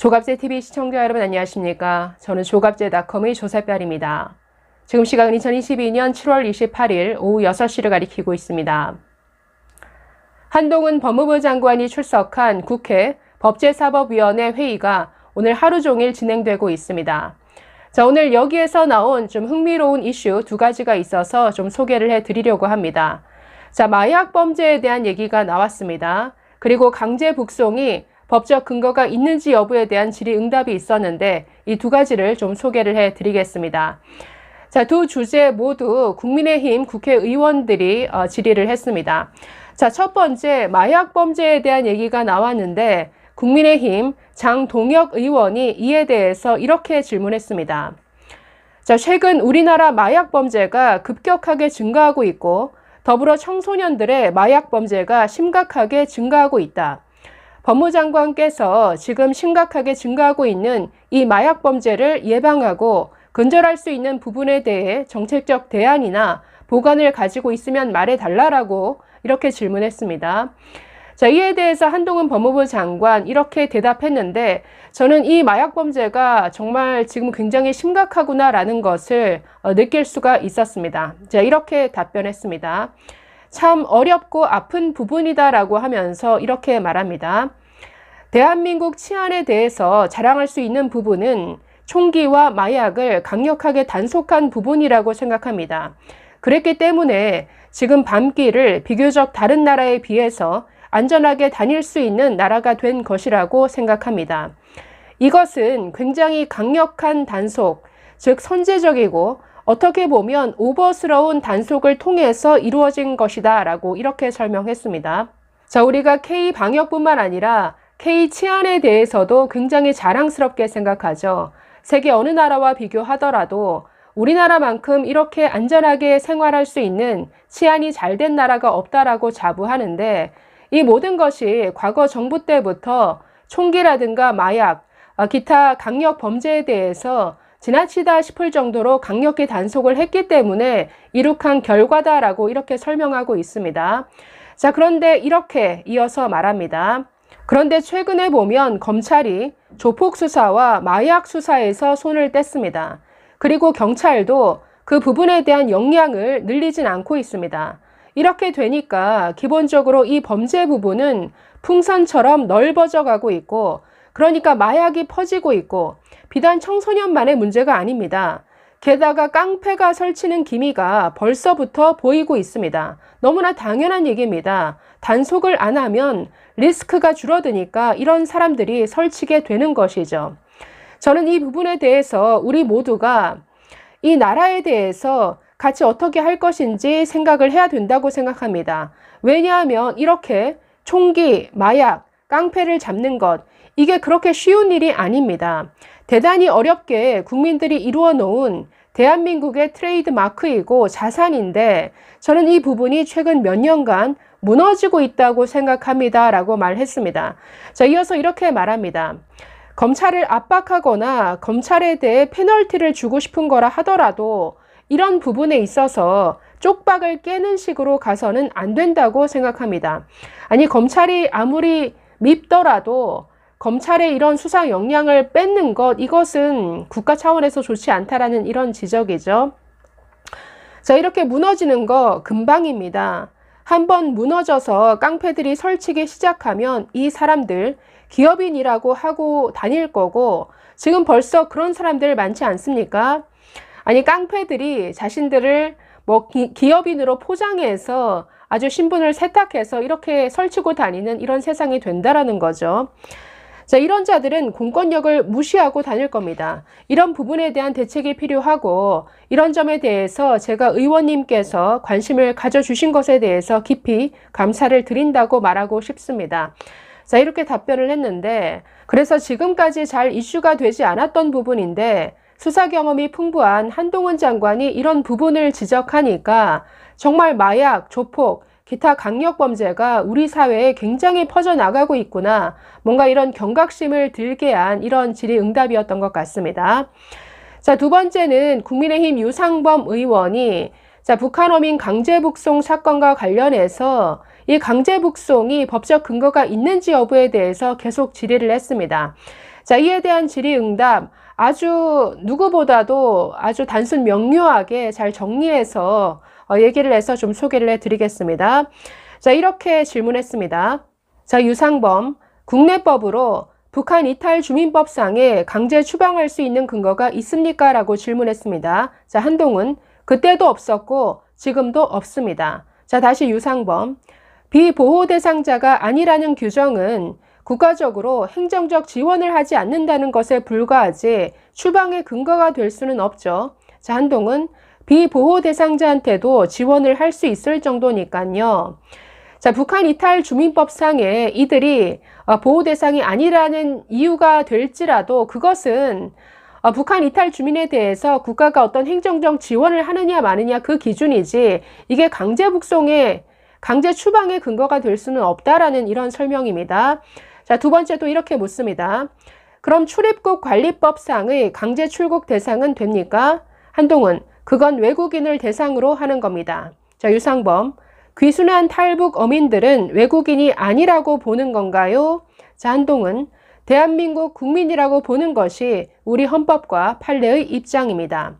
조갑제TV 시청자 여러분 안녕하십니까. 저는 조갑제닷컴의 조세별입니다. 지금 시각은 2022년 7월 28일 오후 6시를 가리키고 있습니다. 한동훈 법무부 장관이 출석한 국회 법제사법위원회 회의가 오늘 하루 종일 진행되고 있습니다. 자, 오늘 여기에서 나온 좀 흥미로운 이슈 두 가지가 있어서 좀 소개를 해 드리려고 합니다. 자, 마약 범죄에 대한 얘기가 나왔습니다. 그리고 강제 북송이 법적 근거가 있는지 여부에 대한 질의응답이 있었는데 이 두 가지를 좀 소개를 해 드리겠습니다. 자, 두 주제 모두 국민의힘 국회의원들이 어, 질의를 했습니다. 자, 첫 번째 마약 범죄에 대한 얘기가 나왔는데 국민의힘 장동혁 의원이 이에 대해서 이렇게 질문했습니다. 자, 최근 우리나라 마약 범죄가 급격하게 증가하고 있고 더불어 청소년들의 마약 범죄가 심각하게 증가하고 있다. 법무장관께서 지금 심각하게 증가하고 있는 이 마약 범죄를 예방하고 근절할 수 있는 부분에 대해 정책적 대안이나 보관을 가지고 있으면 말해 달라라고 이렇게 질문했습니다. 자, 이에 대해서 한동훈 법무부 장관 이렇게 대답했는데 저는 이 마약 범죄가 정말 지금 굉장히 심각하구나라는 것을 어, 느낄 수가 있었습니다. 자, 이렇게 답변했습니다. 참 어렵고 아픈 부분이다라고 하면서 이렇게 말합니다. 대한민국 치안에 대해서 자랑할 수 있는 부분은 총기와 마약을 강력하게 단속한 부분이라고 생각합니다. 그랬기 때문에 지금 밤길을 비교적 다른 나라에 비해서 안전하게 다닐 수 있는 나라가 된 것이라고 생각합니다. 이것은 굉장히 강력한 단속, 즉 선제적이고 어떻게 보면 오버스러운 단속을 통해서 이루어진 것이다 라고 이렇게 설명했습니다. 자, 우리가 K 방역뿐만 아니라 K 치안에 대해서도 굉장히 자랑스럽게 생각하죠. 세계 어느 나라와 비교하더라도 우리나라만큼 이렇게 안전하게 생활할 수 있는 치안이 잘 된 나라가 없다라고 자부하는데 이 모든 것이 과거 정부 때부터 총기라든가 마약, 아, 기타 강력 범죄에 대해서 지나치다 싶을 정도로 강력히 단속을 했기 때문에 이룩한 결과다라고 이렇게 설명하고 있습니다. 자, 그런데 이렇게 이어서 말합니다. 그런데 최근에 보면 검찰이 조폭 수사와 마약 수사에서 손을 뗐습니다. 그리고 경찰도 그 부분에 대한 역량을 늘리진 않고 있습니다. 이렇게 되니까 기본적으로 이 범죄 부분은 풍선처럼 넓어져 가고 있고 그러니까 마약이 퍼지고 있고 비단 청소년만의 문제가 아닙니다. 게다가 깡패가 설치는 기미가 벌써부터 보이고 있습니다. 너무나 당연한 얘기입니다. 단속을 안 하면 리스크가 줄어드니까 이런 사람들이 설치게 되는 것이죠. 저는 이 부분에 대해서 우리 모두가 이 나라에 대해서 같이 어떻게 할 것인지 생각을 해야 된다고 생각합니다. 왜냐하면 이렇게 총기, 마약, 깡패를 잡는 것, 이게 그렇게 쉬운 일이 아닙니다. 대단히 어렵게 국민들이 이루어 놓은 대한민국의 트레이드 마크이고 자산인데 저는 이 부분이 최근 몇 년간 무너지고 있다고 생각합니다. 라고 말했습니다. 자, 이어서 이렇게 말합니다. 검찰을 압박하거나 검찰에 대해 페널티를 주고 싶은 거라 하더라도 이런 부분에 있어서 쪽박을 깨는 식으로 가서는 안 된다고 생각합니다. 아니, 검찰이 아무리 밉더라도 검찰의 이런 수사 역량을 뺏는 것, 이것은 국가 차원에서 좋지 않다라는 이런 지적이죠. 자, 이렇게 무너지는 거 금방입니다. 한번 무너져서 깡패들이 설치기 시작하면 이 사람들 기업인이라고 하고 다닐 거고 지금 벌써 그런 사람들 많지 않습니까? 아니 깡패들이 자신들을 뭐 기, 기업인으로 포장해서 아주 신분을 세탁해서 이렇게 설치고 다니는 이런 세상이 된다라는 거죠. 자, 이런 자들은 공권력을 무시하고 다닐 겁니다. 이런 부분에 대한 대책이 필요하고 이런 점에 대해서 제가 의원님께서 관심을 가져주신 것에 대해서 깊이 감사를 드린다고 말하고 싶습니다. 자, 이렇게 답변을 했는데 그래서 지금까지 잘 이슈가 되지 않았던 부분인데 수사 경험이 풍부한 한동훈 장관이 이런 부분을 지적하니까 정말 마약, 조폭, 기타 강력 범죄가 우리 사회에 굉장히 퍼져나가고 있구나. 뭔가 이런 경각심을 들게 한 이런 질의응답이었던 것 같습니다. 자, 두 번째는 국민의힘 유상범 의원이 자, 북한 어민 강제 북송 사건과 관련해서 이 강제 북송이 법적 근거가 있는지 여부에 대해서 계속 질의를 했습니다. 자, 이에 대한 질의응답 아주 누구보다도 아주 단순 명료하게 잘 정리해서 어, 얘기를 해서 좀 소개를 해드리겠습니다. 자, 이렇게 질문했습니다. 자, 유상범, 국내법으로 북한 이탈 주민법상에 강제 추방할 수 있는 근거가 있습니까? 라고 질문했습니다. 자, 한동훈, 그때도 없었고 지금도 없습니다. 자, 다시 유상범, 비보호 대상자가 아니라는 규정은 국가적으로 행정적 지원을 하지 않는다는 것에 불과하지 추방의 근거가 될 수는 없죠. 자, 한동훈, 비보호 대상자한테도 지원을 할 수 있을 정도니까요. 자, 북한 이탈 주민법상에 이들이 어, 보호 대상이 아니라는 이유가 될지라도 그것은 어, 북한 이탈 주민에 대해서 국가가 어떤 행정적 지원을 하느냐 마느냐 그 기준이지 이게 강제 북송의 강제 추방의 근거가 될 수는 없다라는 이런 설명입니다. 자, 두 번째도 이렇게 묻습니다. 그럼 출입국 관리법상의 강제 출국 대상은 됩니까? 한동훈, 그건 외국인을 대상으로 하는 겁니다. 자, 유상범, 귀순한 탈북 어민들은 외국인이 아니라고 보는 건가요? 자, 한동훈, 대한민국 국민이라고 보는 것이 우리 헌법과 판례의 입장입니다.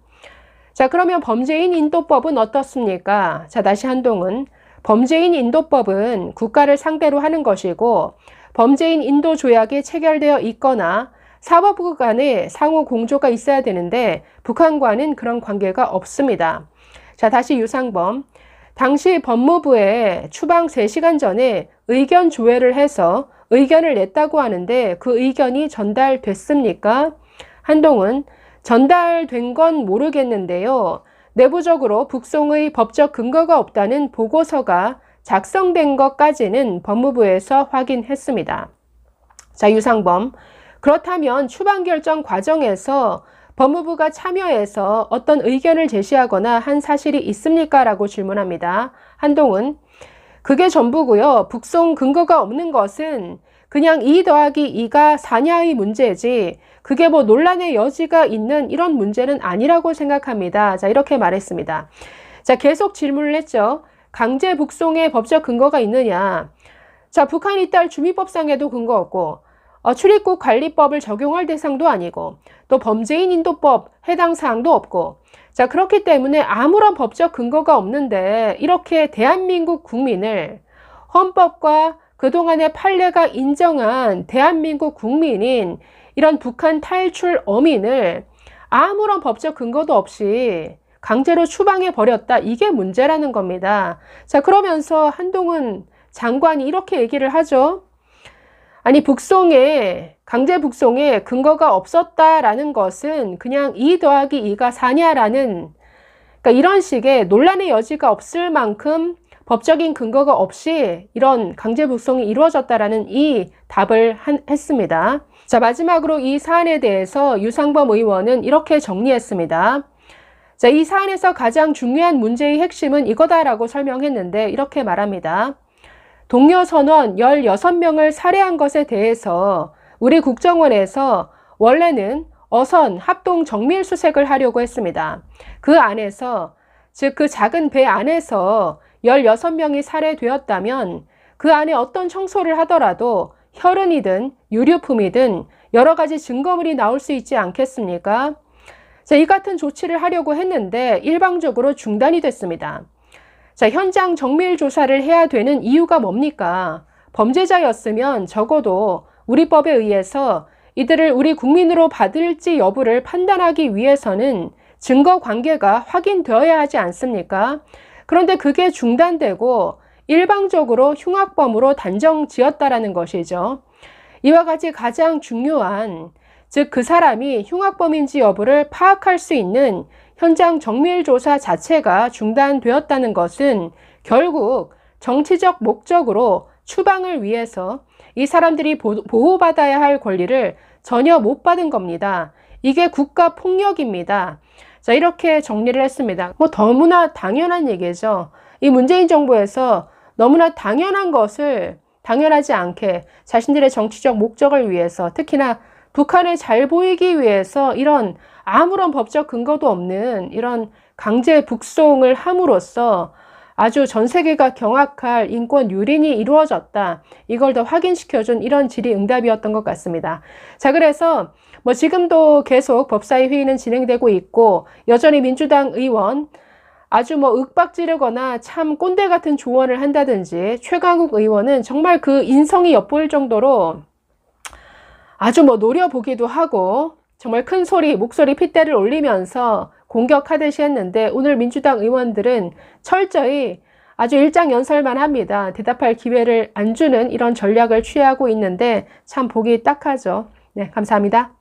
자, 그러면 범죄인 인도법은 어떻습니까? 자, 다시 한동훈. 범죄인 인도법은 국가를 상대로 하는 것이고, 범죄인 인도 조약이 체결되어 있거나 사법부 간에 상호 공조가 있어야 되는데, 북한과는 그런 관계가 없습니다. 자, 다시 유상범. 당시 법무부에 추방 3시간 전에 의견 조회를 해서 의견을 냈다고 하는데 그 의견이 전달됐습니까? 한동훈, 전달된 건 모르겠는데요. 내부적으로 북송의 법적 근거가 없다는 보고서가 작성된 것까지는 법무부에서 확인했습니다. 자, 유상범. 그렇다면 추방 결정 과정에서 법무부가 참여해서 어떤 의견을 제시하거나 한 사실이 있습니까? 라고 질문합니다. 한동훈. 그게 전부고요. 북송 근거가 없는 것은 그냥 2 더하기 2가 4냐의 문제지 그게 뭐 논란의 여지가 있는 이런 문제는 아니라고 생각합니다. 자, 이렇게 말했습니다. 자, 계속 질문을 했죠. 강제 북송의 법적 근거가 있느냐? 자, 북한 이딸 주민법상에도 근거 없고 어, 출입국 관리법을 적용할 대상도 아니고 또 범죄인 인도법 해당 사항도 없고 자 그렇기 때문에 아무런 법적 근거가 없는데 이렇게 대한민국 국민을 헌법과 그동안의 판례가 인정한 대한민국 국민인 이런 북한 탈출 어민을 아무런 법적 근거도 없이 강제로 추방해 버렸다. 이게 문제라는 겁니다. 자, 그러면서 한동훈 장관이 이렇게 얘기를 하죠. 아니 북송에 강제 북송에 근거가 없었다라는 것은 그냥 2 더하기 2가 4냐라는 그러니까 이런 식의 논란의 여지가 없을 만큼 법적인 근거가 없이 이런 강제 북송이 이루어졌다라는 이 답을 한, 했습니다. 자, 마지막으로 이 사안에 대해서 유상범 의원은 이렇게 정리했습니다. 자, 이 사안에서 가장 중요한 문제의 핵심은 이거다라고 설명했는데 이렇게 말합니다. 동료 선원 16명을 살해한 것에 대해서 우리 국정원에서 원래는 어선 합동 정밀 수색을 하려고 했습니다. 그 안에서 즉 그 작은 배 안에서 16명이 살해되었다면 그 안에 어떤 청소를 하더라도 혈흔이든 유류품이든 여러 가지 증거물이 나올 수 있지 않겠습니까? 자, 이 같은 조치를 하려고 했는데 일방적으로 중단이 됐습니다. 자, 현장 정밀 조사를 해야 되는 이유가 뭡니까? 범죄자였으면 적어도 우리 법에 의해서 이들을 우리 국민으로 받을지 여부를 판단하기 위해서는 증거 관계가 확인되어야 하지 않습니까? 그런데 그게 중단되고 일방적으로 흉악범으로 단정 지었다라는 것이죠. 이와 같이 가장 중요한 즉 그 사람이 흉악범인지 여부를 파악할 수 있는 현장 정밀 조사 자체가 중단되었다는 것은 결국 정치적 목적으로 추방을 위해서 이 사람들이 보호받아야 할 권리를 전혀 못 받은 겁니다. 이게 국가 폭력입니다. 자, 이렇게 정리를 했습니다. 뭐 너무나 당연한 얘기죠. 이 문재인 정부에서 너무나 당연한 것을 당연하지 않게 자신들의 정치적 목적을 위해서 특히나 북한에 잘 보이기 위해서 이런 아무런 법적 근거도 없는 이런 강제 북송을 함으로써 아주 전 세계가 경악할 인권 유린이 이루어졌다. 이걸 더 확인시켜준 이런 질의응답이었던 것 같습니다. 자, 그래서 뭐 지금도 계속 법사위 회의는 진행되고 있고 여전히 민주당 의원 아주 뭐 윽박 지르거나 참 꼰대 같은 조언을 한다든지 최강욱 의원은 정말 그 인성이 엿보일 정도로 아주 뭐 노려보기도 하고 정말 큰 소리, 목소리 핏대를 올리면서 공격하듯이 했는데 오늘 민주당 의원들은 철저히 아주 일장연설만 합니다. 대답할 기회를 안 주는 이런 전략을 취하고 있는데 참 보기 딱하죠. 네, 감사합니다.